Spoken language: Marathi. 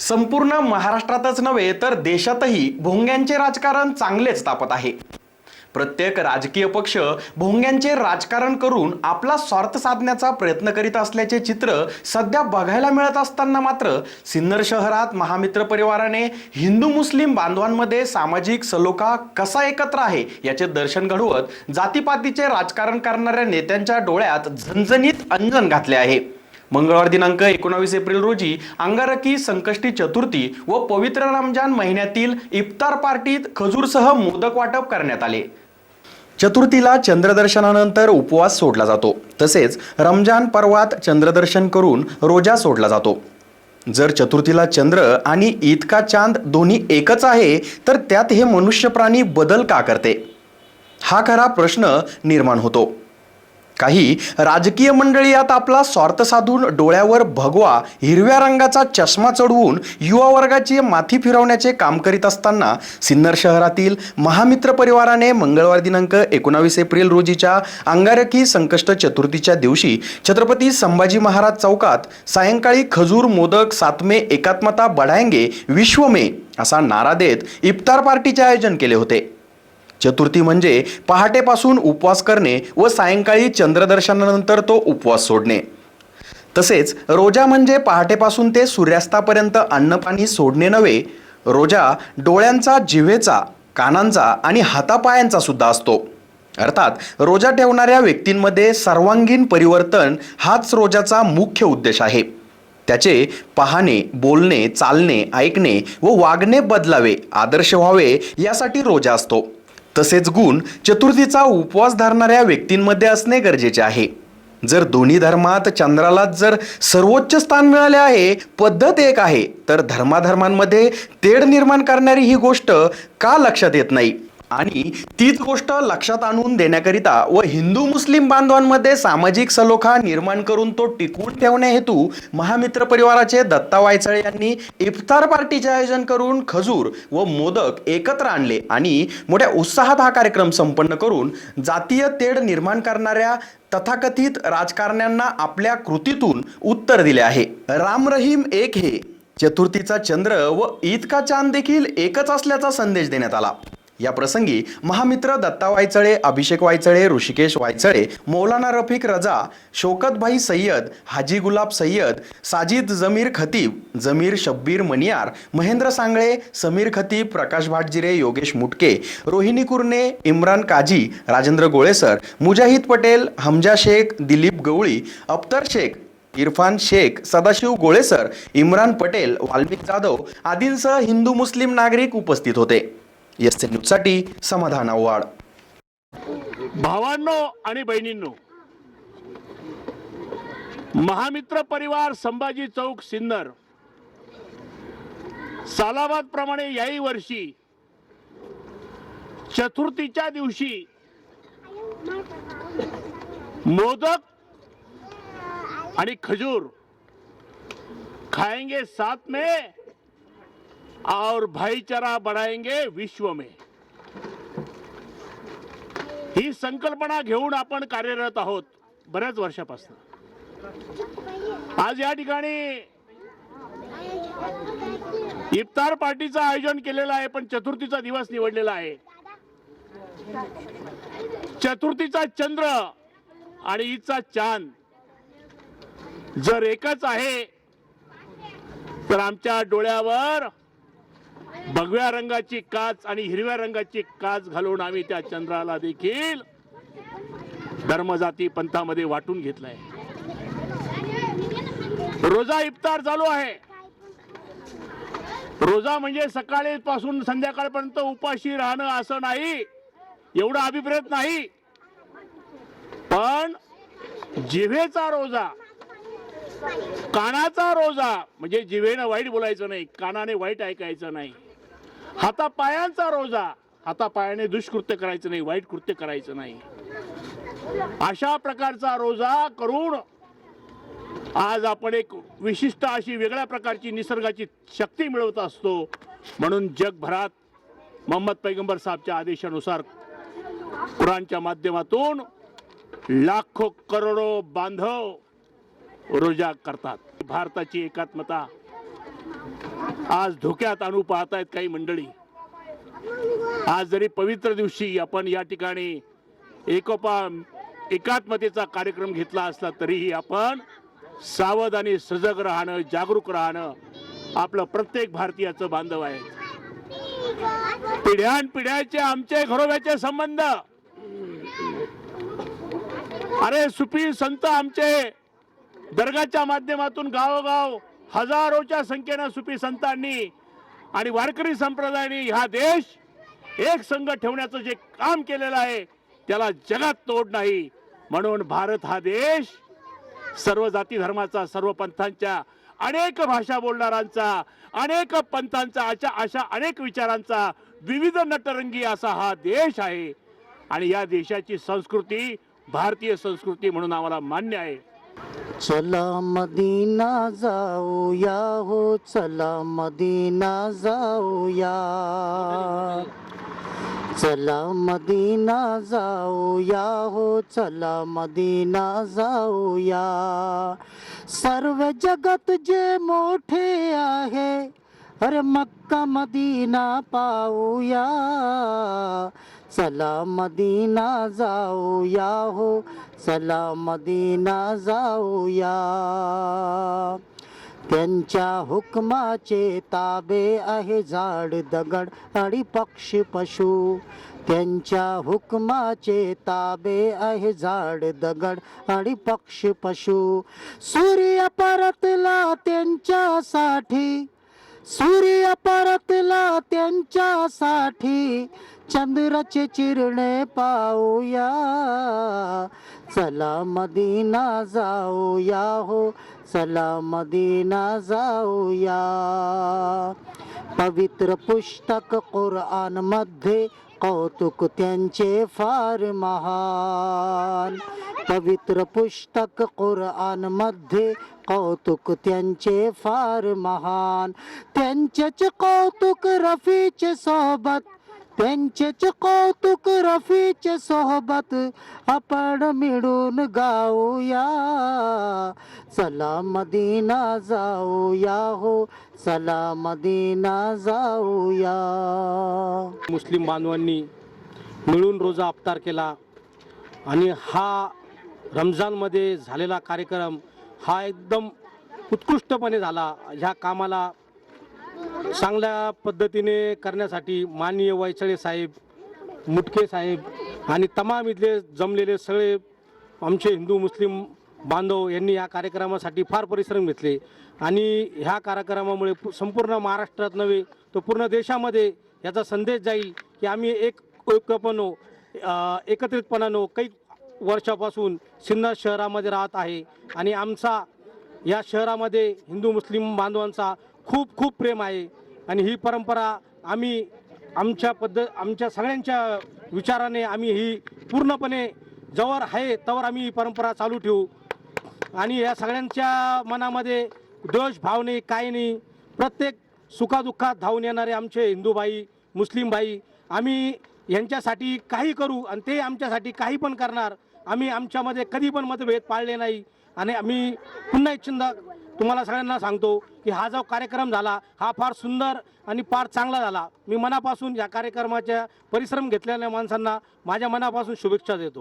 संपूर्ण महाराष्ट्रातच नव्हे तर देशातही भोंग्यांचे राजकारण चांगलेच तापत आहे. प्रत्येक राजकीय पक्ष भोंग्यांचे राजकारण करून आपला स्वार्थ साधण्याचा प्रयत्न करीत असल्याचे चित्र सध्या बघायला मिळत असताना मात्र सिन्नर शहरात महामित्र परिवाराने हिंदू मुस्लिम बांधवांमध्ये सामाजिक सलोखा कसा एकत्र आहे याचे दर्शन घडवत जातीपातीचे राजकारण करणाऱ्या नेत्यांच्या डोळ्यात झणझणीत अंजन घातले आहे. मंगळवार दिनांक एकोणावीस एप्रिल रोजी अंगारकी संकष्टी चतुर्थी व पवित्र रमजान महिन्यातील इफ्तार पार्टीत खजूरसह मोदक वाटप करण्यात आले. चतुर्थीला चंद्रदर्शनानंतर उपवास सोडला जातो. तसेच रमजान पर्वात चंद्रदर्शन करून रोजा सोडला जातो. जर चतुर्थीला चंद्र आणि ईद का चांद दोन्ही एकच आहे तर त्यात हे मनुष्य प्राणी बदल का करते? हा खरा प्रश्न निर्माण होतो. काही राजकीय मंडळी यात आपला स्वार्थ साधून डोळ्यावर भगवा हिरव्या रंगाचा चष्मा चढवून युवा वर्गाची माथी फिरवण्याचे काम करीत असताना सिन्नर शहरातील महामित्र परिवाराने मंगळवार दिनांक एकोणावीस एप्रिल रोजीच्या अंगारकी संकष्ट चतुर्थीच्या दिवशी छत्रपती संभाजी महाराज चौकात सायंकाळी खजूर मोदक सातमे एकात्मता बढायंगे विश्वमे असा नारा देत इफ्तार पार्टीचे आयोजन केले होते. चतुर्थी म्हणजे पहाटेपासून उपवास करणे व सायंकाळी चंद्रदर्शनानंतर तो उपवास सोडणे. तसेच रोजा म्हणजे पहाटेपासून ते सूर्यास्तापर्यंत अन्नपाणी सोडणे नव्हे रोजा डोळ्यांचा जिव्हेचा कानांचा आणि हातापायांचा सुद्धा असतो. अर्थात रोजा ठेवणाऱ्या व्यक्तींमध्ये सर्वांगीण परिवर्तन हाच रोजाचा मुख्य उद्देश आहे. त्याचे पाहणे बोलणे चालणे ऐकणे व वागणे बदलावे आदर्श व्हावे यासाठी रोजा असतो. तसेच गुण चतुर्थीचा उपवास धरणाऱ्या व्यक्तींमध्ये असणे गरजेचे आहे. जर दोन्ही धर्मात चंद्राला जर सर्वोच्च स्थान मिळाले आहे पद्धत एक आहे तर धर्माधर्मांमध्ये तेढ निर्माण करणारी ही गोष्ट का लक्षात येत नाही? आणि तीच गोष्ट लक्षात आणून देण्याकरिता व हिंदू मुस्लिम बांधवांमध्ये सामाजिक सलोखा निर्माण करून तो टिकवून ठेवण्या हेतू महामित्र परिवाराचे दत्ता वायचळे यांनी इफ्तार पार्टीचे आयोजन करून खजूर व मोदक एकत्र आणले आणि मोठ्या उत्साहात हा कार्यक्रम संपन्न करून जातीय तेढ निर्माण करणाऱ्या तथाकथित राजकारण्यांना आपल्या कृतीतून उत्तर दिले आहे. राम रहीम एक हे. चतुर्थीचा चंद्र व ईद का चांद देखील एकच असल्याचा संदेश देण्यात आला. या प्रसंगी महामित्र दत्ता वायचळे अभिषेक वायचळे ऋषिकेश वायचळे मौलाना रफिक रजा शोकतभाई सय्यद हाजी गुलाब सय्यद साजिद जमीर खतीब जमीर शब्बीर मनियार महेंद्र सांगळे समीर खतीब प्रकाश भाटजिरे योगेश मुटके रोहिणी कुर्णे इम्रान काजी राजेंद्र गोळेसर मुजाहिद पटेल हमजा शेख दिलीप गवळी अफ्तर शेख इरफान शेख सदाशिव गोळेसर इम्रान पटेल वाल्मिक जाधव आदींसह हिंदू मुस्लिम नागरिक उपस्थित होते. एस न्यूजसाठी समाधान आव्हाड. भावांनो आणि बहिणींनो महामित्र परिवार संभाजी चौक सिन्नर सालाबाद प्रमाणे याही वर्षी चतुर्थीच्या दिवशी मोदक आणि खजूर खाएंगे साथ में. और भाईचारा बढ़ाएंगे विश्व में। ही संकल्पना घेऊन आपण कार्यरत आहोत बऱ्याच वर्षापासून। आज या ठिकाणी इफ्तार पार्टीचं आयोजन केलेलं आहे पण चतुर्थीचा दिवस निवडलेला आहे। चतुर्थीचा चंद्र आणि ईदचा चांद जर एकच आहे तर आमच्या डोळ्यावर भगव्या रंगाची काच आणि हिरव्या रंगाची काच घालून आम्ही त्या चंद्राला देखील धर्मजाती पंथामध्ये वाटून घेतलाय. रोजा इफ्तार चालू आहे. रोजा म्हणजे सकाळी पासून संध्याकाळपर्यंत उपाशी राहणं असं नाही एवढा अभिप्रेत नाही. पण जिव्हेचा रोजा कानाचा रोजा म्हणजे जिवेनं वाईट बोलायचं नाही कानाने वाईट ऐकायचं नाही. हातापायांचा रोजा हातापायाने दुष्कृत्य करायचं नाही वाईट कृत्य करायचं नाही. अशा प्रकारचा रोजा करून आज आपण एक विशिष्ट अशी वेगळ्या प्रकारची निसर्गाची शक्ती मिळवत असतो. म्हणून जगभरात मोहम्मद पैगंबर साहेबच्या आदेशानुसार कुराणच्या माध्यमातून लाखो करोडो बांधव रोजा करतात. भारताची एकात्मता. आज धोक्यात आणू पाहतायत काही मंडळी. आज जरी पवित्र दिवशी आपण या ठिकाणी एकोपा एकात्मतेचा कार्यक्रम घेतला असला तरीही आपण सावध आणि सजग राहणं जागरूक राहणं आपलं प्रत्येक भारतीयाचं बांधव आहे. पिढ्यानपिढ्याचे आमचे घरोब्याचे संबंध. अरे सुपी संत आमचे दर्गाच्या माध्यमातून गावोगाव हजारोच्या संख्येनं सुपी संतांनी आणि वारकरी संप्रदायाने हा देश एक संघ ठेवण्याचं जे काम केलेलं आहे त्याला जगात तोड नाही. म्हणून भारत हा देश सर्व जाती धर्माचा सर्व पंथांच्या अनेक भाषा बोलणाऱ्यांचा अनेक पंथांचा अशा अशा अनेक विचारांचा विविध नटरंगी असा हा देश आहे. आणि या देशाची संस्कृती भारतीय संस्कृती म्हणून आम्हाला मान्य आहे. चला मदीना जाऊया हो चला मदीना जाऊया. चला मदीना जाऊया हो चला मदीना जाऊया. सर्व जगत जे मोठे आहे अरे मक्का मदीना पाऊया. चला मदीना जाऊया हो चला मदीना जाऊया. त्यांच्या हुकमाचे ताबे आहे झाड दगड आणि पक्षी पशु. त्यांच्या हुकमाचे ताबे आहे झाड दगड आणि पक्षी पशु. सूर्य परतला त्यांच्यासाठी. सूर्य परतला त्यांच्यासाठी चंद्राचे चिरणे पाऊया चला मदीना जाऊया हो चला मदीना जाऊया. पवित्र पुस्तक कुरानमध्ये कौतुक त्यांचे फार महान. पवित्र पुस्तक कुरानमध्ये कौतुक त्यांचे फार महान. त्यांचेच कौतुक रफीचे सोबत त्यांचेच कौतुक रफीचे सोबत आपण मिळून गाऊया. चला मदीना जाऊया हो चला मदीना जाऊया. मुस्लिम बांधवांनी मिळून रोजा अवतार केला आणि हा रमजानमध्ये झालेला कार्यक्रम हा एकदम उत्कृष्टपणे झाला. ह्या कामाला चांगल्या पद्धतीने करण्यासाठी माननीय वैचळे साहेब मुटके साहेब आणि तमाम इथले जमलेले सगळे आमचे हिंदू मुस्लिम बांधव यांनी या कार्यक्रमासाठी फार परिश्रम घेतले. आणि ह्या कार्यक्रमामुळे संपूर्ण महाराष्ट्रात नव्हे तर पूर्ण देशामध्ये याचा संदेश जाईल की आम्ही एक ऐक्यपणो एकत्रितपणानो काही वर्षापासून सिन्नर शहरामध्ये राहत आहे. आणि आमचा या शहरामध्ये हिंदू मुस्लिम बांधवांचा खूप खूप प्रेम आहे. आणि ही परंपरा आम्ही आमच्या पद्धत आमच्या सगळ्यांच्या विचाराने आम्ही ही पूर्णपणे जवळ आहे तवर आम्ही ही परंपरा चालू ठेवू. आणि या सगळ्यांच्या मनामध्ये द्वेष भाव नाही काही नाही. प्रत्येक सुखादुःखात धावून येणारे आमचे हिंदू भाई मुस्लिम भाई आम्ही यांच्यासाठी काही करू आणि ते आमच्यासाठी काही पण करणार. आम्ही आमच्यामध्ये कधी पण मतभेद पाळले नाही. आणि आम्ही पुन्हा इच्छिंदा तुम्हाला सगळ्यांना सांगतो की हा जो कार्यक्रम झाला हा फार सुंदर आणि फार चांगला झाला. मी मनापासून या कार्यक्रमाच्या परिश्रम घेतलेल्या माणसांना माझ्या मनापासून शुभेच्छा देतो.